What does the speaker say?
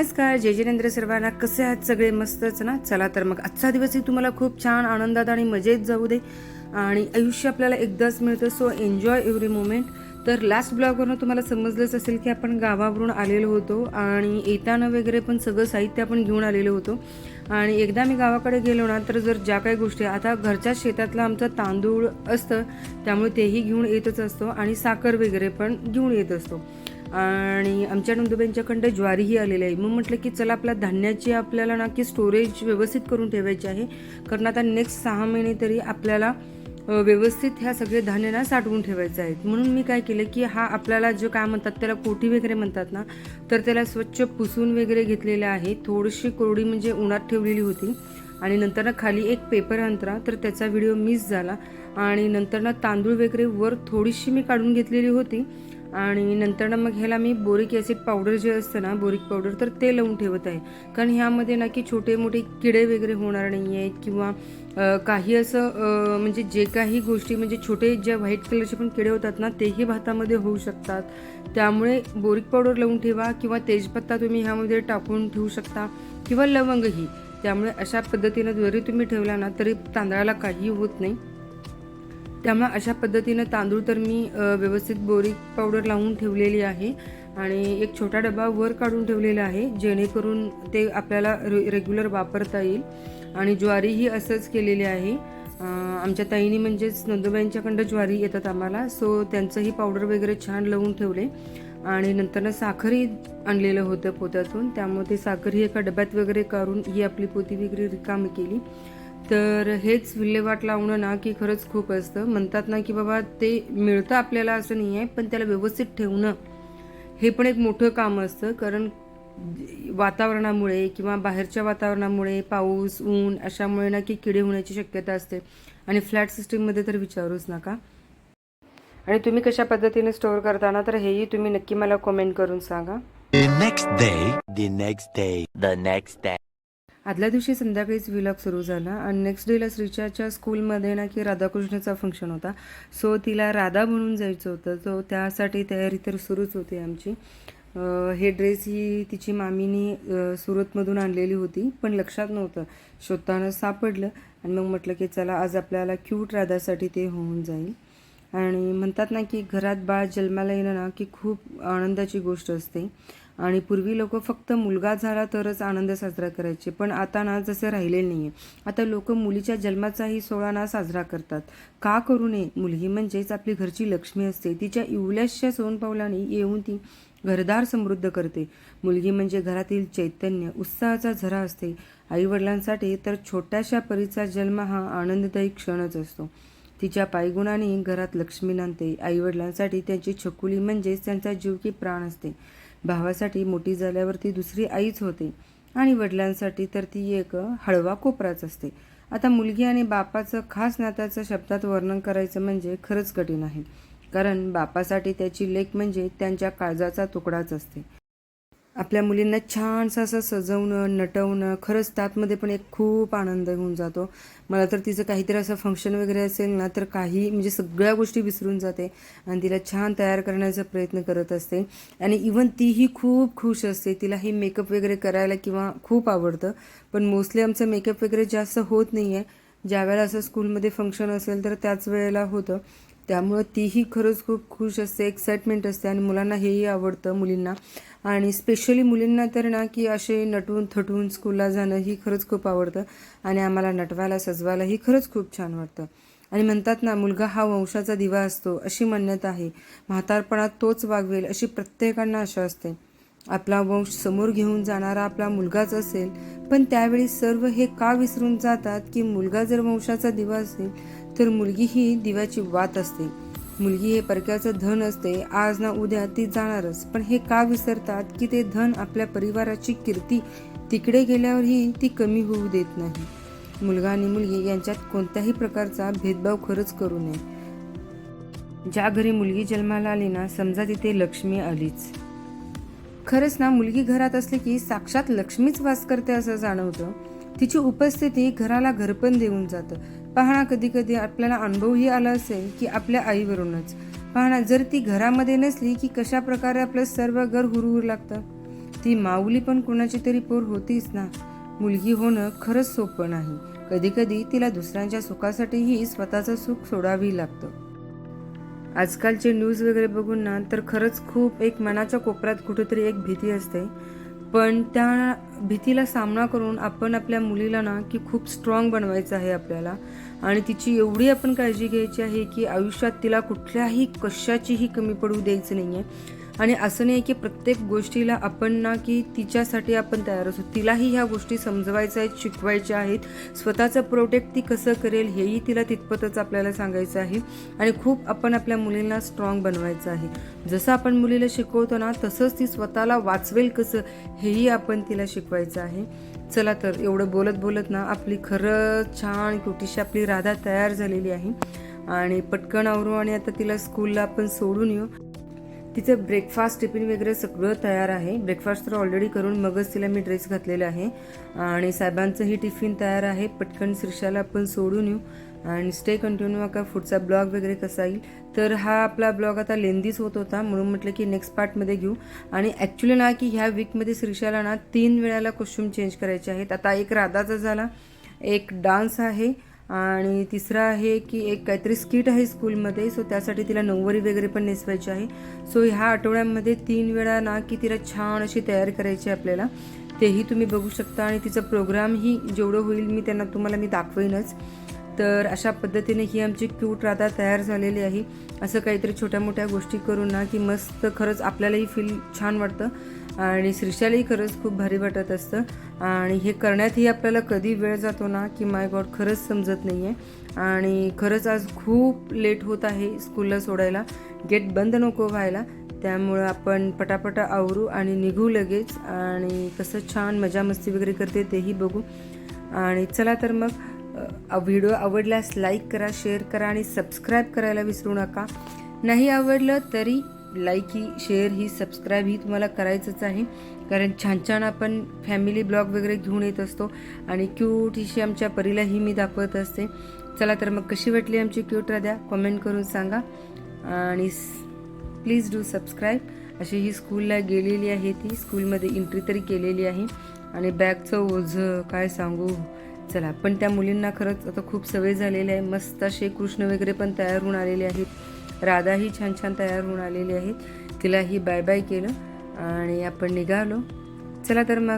नमस्कार जय जिनेंद्र सर्वांना. कसे आहात सगळे? मस्तच ना? चला तर मग आजचा दिवसही तुम्हाला खूप छान आनंदात आणि मजेत जाऊ दे. आणि आयुष्य आपल्याला एकदाच मिळतं सो एन्जॉय एव्हरी मोमेंट तर लास्ट ब्लॉगवरून तुम्हाला समजलंच असेल की आपण गावावरून आलेलो होतो आणि येताना वगैरे पण सगळं साहित्य आपण घेऊन आलेलो होतो. आणि एकदा मी गावाकडे गेलो ना तर जर ज्या काही गोष्टी आता घरच्या शेतातला आमचं तांदूळ असतं त्यामुळे तेही घेऊन येतच असतो आणि साखर वगैरे पण घेऊन येत असतो. आणि आमच्या नंदुबाईंच्याकडं ज्वारीही आलेली आहे. मग म्हटलं की चला आपल्या धान्याची आपल्याला ना की स्टोरेज व्यवस्थित करून ठेवायची आहे. कारण आता नेक्स्ट सहा महिने तरी आपल्याला व्यवस्थित ह्या सगळे धान्य ना साठवून ठेवायचं आहेत. म्हणून मी काय केलं की हा आपल्याला जो काय म्हणतात त्याला कोठी वगैरे म्हणतात ना तर त्याला स्वच्छ पुसून वगैरे घेतलेलं आहे. थोडीशी कोरडी म्हणजे उन्हात ठेवलेली होती. आणि नंतर ना खाली एक पेपर अंतरा तर त्याचा व्हिडिओ मिस झाला. आणि नंतर ना तांदूळ वगैरे वर थोडीशी मी काढून घेतलेली होती. आणि नंतर ना मग ह्याला मी बोरिक ॲसिड पावडर जे असतं ना बोरिक पावडर तर ते लावून ठेवत आहे. कारण ह्यामध्ये ना की छोटे मोठे किडे वगैरे होणार नाही आहेत किंवा काही असं म्हणजे जे काही गोष्टी म्हणजे छोटे ज्या व्हाईट कलरचे पण किडे होतात ना तेही भातामध्ये होऊ शकतात. त्यामुळे बोरिक पावडर लावून ठेवा किंवा तेजपत्ता तुम्ही ह्यामध्ये टाकून ठेवू शकता किंवा लवंगही. त्यामुळे अशा पद्धतीनं जरी तुम्ही ठेवला ना तरी तांदळाला काही होत नाही. त्यामुळे अशा पद्धतीनं तांदूळ तर मी व्यवस्थित बोरिक पावडर लावून ठेवलेली आहे. आणि एक छोटा डबा वर काढून ठेवलेला आहे जेणेकरून ते आपल्याला रे रेग्युलर वापरता येईल. आणि ज्वारीही असंच केलेली आहे. आमच्या ताईनी म्हणजेच नंदुबाईंच्याकडं ज्वारी येतात आम्हाला सो त्यांचंही पावडर वगैरे छान लावून ठेवले. आणि नंतर साखरही आणलेलं होतं पोत्यातून त्यामुळे ते साखर ही एका डब्यात वगैरे काढून ही आपली पोती वगैरे रिकामी केली. तर हेच विल्हेवाट लावणं ना की खरंच खूप असतं. म्हणतात ना की बाबा ते मिळतं आपल्याला असं नाही आहे पण त्याला व्यवस्थित ठेवणं हे पण एक मोठं काम असतं. कारण वातावरणामुळे किंवा बाहेरच्या वातावरणामुळे पाऊस ऊन अशामुळे ना की किडे होण्याची शक्यता असते. आणि फ्लॅट सिस्टीममध्ये तर विचारूच नका. आणि तुम्ही कशा पद्धतीने स्टोअर करताना तर हेही तुम्ही नक्की मला कमेंट करून सांगा. The next day, the next day, the. आदल्या दिवशी संध्याकाळीच विलॉग सुरू झाला आणि नेक्स्ट डेला श्रीच्याच्या स्कूलमध्ये ना की राधाकृष्णाचा फंक्शन होता. सो तिला राधा म्हणून जायचं होतं. सो त्यासाठी तयारी तर सुरूच होती आमची. हे ड्रेस ही तिची मामीनी सुरतमधून आणलेली होती पण लक्षात नव्हतं. शोधताना सापडलं आणि मग म्हटलं की चला आज आपल्याला क्यूट राधासाठी ते होऊन जाईल. आणि म्हणतात ना की घरात बाळ जन्माला येणं ना की खूप आनंदाची गोष्ट असते. आणि पूर्वी लोक फक्त मुलगा झाला तरच आनंद साजरा करायचे पण आता ना जसं राहिले नाही आहे आता लोक मुलीच्या जन्माचाही सोहळा ना साजरा करतात. का करू नये? मुलगी म्हणजेच आपली घरची लक्ष्मी असते. तिच्या इवल्याशा सोनपावलाने येऊन ती घरदार समृद्ध करते. मुलगी म्हणजे घरातील चैतन्य उत्साहाचा झरा असते. आईवडिलांसाठी तर छोट्याशा परीचा जन्म हा आनंददायी क्षणच असतो. तिच्या पायगुणाने घरात लक्ष्मी नांदते. आईवडिलांसाठी त्यांची छकुली म्हणजेच त्यांचा जीव की प्राण असते. भावासाठी मोठी झाल्यावर ती दुसरी आईच होते. आणि वडिलांसाठी तर ती एक हळवा कोपराच असते. आता मुलगी आणि बापाचं खास नात्याचं शब्दात वर्णन करायचं म्हणजे खरंच कठीण आहे. कारण बापासाठी त्याची लेख म्हणजे त्यांच्या काळजाचा तुकडाच असते. आपल्या मुलींना छानसं असं सजवणं नटवणं खरंच त्यातमध्ये पण एक खूप आनंद होऊन जातो. मला तर तिचं काहीतरी असं फंक्शन वगैरे असेल ना तर काही म्हणजे सगळ्या गोष्टी विसरून जाते आणि तिला छान तयार करण्याचा प्रयत्न करत असते. आणि इवन तीही खूप खुश असते. तिला हे मेकअप वगैरे करायला किंवा खूप आवडतं. पण मोस्टली आमचं मेकअप वगैरे जास्त होत नाही आहे ज्यावेळेला असं स्कूलमध्ये फंक्शन असेल तर त्याच वेळेला होतं. त्यामुळं तीही खरंच खूप खुश असते एक्साइटमेंट असते आणि मुलांना हेही आवडतं मुलींना. आणि स्पेशली मुलींना तर ना की असे नटून थटून स्कूलला जाणं ही खरंच खूप आवडतं. आणि आम्हाला नटवायला सजवायलाही खरंच खूप छान वाटतं. आणि म्हणतात ना मुलगा हा वंशाचा दिवा असतो अशी मान्यता आहे. म्हातारपणात तोच वागवेल अशी प्रत्येकांना आशा असते. आपला वंश समोर घेऊन जाणारा आपला मुलगाच असेल पण त्यावेळी सर्व हे का विसरून जातात की मुलगा जर वंशाचा दिवा असेल तर मुलगी ही दिव्याची वात असते. मुलगी हे परक्याचं धन असते. आज ना उद्या ती जाणारच. पण हे का विसरतात की ते धन आपल्या परिवाराची कीर्ती तिकडे गेल्यावरही ती कमी होऊ देत नाही. मुलगा आणि मुलगी यांच्यात कोणत्याही प्रकारचा भेदभाव खरंच करू नये. ज्या घरी मुलगी जन्माला आली ना समजा तिथे लक्ष्मी आलीच. खरंच ना मुलगी घरात असली की साक्षात लक्ष्मीच वास करते असं जाणवतं. तिची उपस्थिती घराला घरपण देऊन जातं. पाहणा कधी कधी आपल्याला अनुभवही आला असेल की आपल्या आईवरूनच. पाहणा जर ती घरामध्ये नसली की कशा प्रकारे आपलं सर्व घर हुरहुर लागतं? ती माऊली पण कोणाची तरी पोर होतीच ना. मुलगी होणं खरंच सोपं नाही. कधीकधी तिला दुसऱ्यांच्या सुखासाठीही स्वतःचं सुख सोडावी लागतं. आजकालचे न्यूज वगैरे बघून ना तर खरंच खूप एक मनाच्या कोपऱ्यात कुठेतरी एक भीती असते. पण त्या भीतीला सामना करून आपण आपल्या मुलीला ना की खूप स्ट्रॉंग बनवायचं आहे आपल्याला. आणि तिची एवढी आपण काळजी घ्यायची आहे की आयुष्यात तिला कुठल्याही कशाचीही कमी पडू द्यायचं नाही आहे आणि असं नाही की प्रत्येक गोष्टीला आपण ना की तिच्यासाठी आपण तयार असू. तिलाही ह्या गोष्टी समजवायच्या आहेत शिकवायच्या आहेत. स्वतःचं प्रोटेक्ट ती कसं करेल हेही तिला तितपतच आपल्याला सांगायचं आहे. आणि खूप आपण आपल्या मुलींना स्ट्रॉंग बनवायचं आहे. जसं आपण मुलीला शिकवतो ना तसंच ती स्वतःला वाचवेल कसं हेही आपण तिला शिकवायचं आहे. चला तर एवढं बोलत बोलत ना आपली खरंच छान छोटीशी आपली राधा तयार झालेली आहे. आणि पटकन आवरू आणि आता तिला स्कूलला आपण सोडून येऊ. तिचं ब्रेकफास्ट टिफिन वगैरे सगळं तयार आहे. ब्रेकफास्ट तर ऑलरेडी करून मगच तिला मी ड्रेस घातलेला आहे. आणि साहेबांचंही टिफिन तयार आहे. पटकन शीर्षाला आपण सोडून येऊ. आणि स्टे कंटिन्यू का पुढचा ब्लॉग वगैरे कसा येईल. तर हा आपला ब्लॉग आता लेंदीच होत होता. म्हणून म्हटलं की नेक्स्ट पार्टमध्ये घेऊ. आणि ॲक्च्युली ना की ह्या वीकमध्ये श्रीशाला ना तीन वेळाला कॉस्ट्युम चेंज करायचे आहेत. आता एक राधाचा झाला. एक डान्स आहे. आणि तिसरा आहे की एक काहीतरी स्किट आहे स्कूलमध्ये सो त्यासाठी तिला नऊवारी वगैरे पण नेसवायची आहे. सो ह्या आठवड्यामध्ये तीन वेळा ना की तिला छान अशी तयारी करायची आहे आपल्याला. तेही तुम्ही बघू शकता आणि तिचा प्रोग्रामही जेवढं होईल मी त्यांना तुम्हाला मी दाखवेनच. तर अशा पद्धतीने ही आमची क्यूट राधा तयार झालेली आहे. असं काहीतरी छोट्या मोठ्या गोष्टी करून ना की मस्त खरंच आपल्यालाही फील छान वाटतं. आणि श्रीशालही खरंच खूप भारी वाटत असतं. आणि हे करण्यातही आपल्याला कधी वेळ जातो ना की माय गॉड खरंच समजत नाही आहे आणि खरंच आज खूप लेट होत आहे स्कूलला सोडायला. गेट बंद नको व्हायला. त्यामुळं आपण पटापटा आवरू आणि निघू लगेच. आणि कसं छान मजा मस्ती वगैरे करते तेही बघू. आणि चला तर मग व्हिडिओ आवडल्यास लाईक करा शेअर करा आणि सबस्क्राईब करायला विसरू नका. नाही आवडलं तरी लाईक ही शेअर ही सबस्क्राईब ही तुम्हाला करायचंच आहे. कारण छान छान आपण फॅमिली ब्लॉग वगैरे घेऊन येत असतो आणि क्यूट हिशी आमच्या परीलाही मी दाखवत असते. चला तर मग कशी वाटली आमची क्यूट राद्या कमेंट करून सांगा. आणि प्लीज डू सबस्क्राईब अशी ही स्कूलला गेलेली आहे ती. स्कूलमध्ये एंट्री तरी केलेली आहे. आणि बॅगचं ओझं काय सांगू? चला पण त्या मुलींना खरंच आता खूप सवय झालेली आहे. मस्त असे कृष्ण वगैरे पण तयार होऊन आलेले आहेत. राधाही छान छान तयार होऊन आलेली आहेत. तिलाही बाय बाय केलं आणि आपण निघालो. चला तर मग.